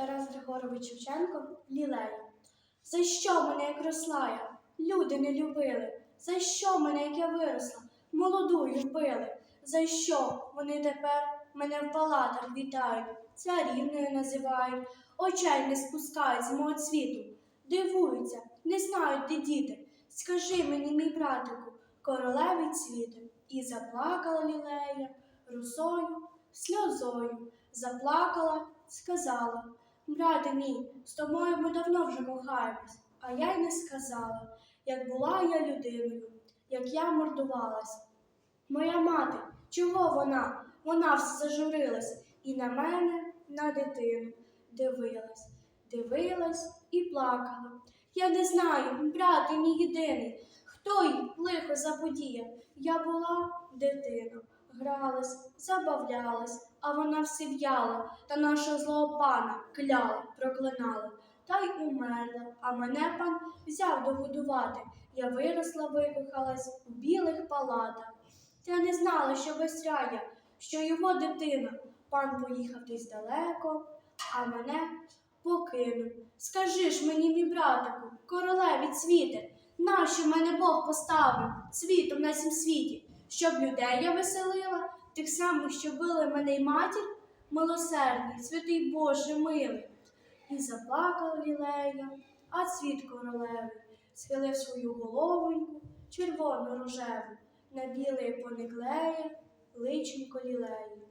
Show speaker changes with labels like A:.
A: Тарас Григорович Шевченко Лілея. За що мене, як росла я? Люди не любили. За що мене, як я виросла? Молодую вбили. За що вони тепер мене в палатах вітають, царівною називають, очей не спускають з мого світу. Дивуються, не знають, де діти. Скажи мені, мій братику, королеві цвіти. І заплакала лілея русою, сльозою. Заплакала, сказала. Брате мій, з тобою ми давно вже кохаємось, а я й не сказала, як була я людиною, як я мордувалась. Моя мати, чого вона? Вона все зажурилась і на мене, на дитину дивилась, дивилась і плакала. Я не знаю, брате мій єдиний, хто їй лихо заподіяв. Я була дитина, гралась, забавлялась, а вона все в'яла та нашого злого пана кляла, проклинала. Та й умерла, а мене пан взяв догодувати. Я виросла, викохалась у білих палатах. Та не знала, що без рая, що його дитина. Пан поїхав десь далеко, а мене покинув. Скажи ж мені, мій братику, королеві цвіте, нащо мене Бог поставив світом на сім світі, щоб людей я веселила, тих самих, що били мене й матір, милосердний, святий Боже милий. І заплакала лілея, а цвіт королеви схилив свою головоньку, червоно рожеву, на білий пониклеє личенько лілеї.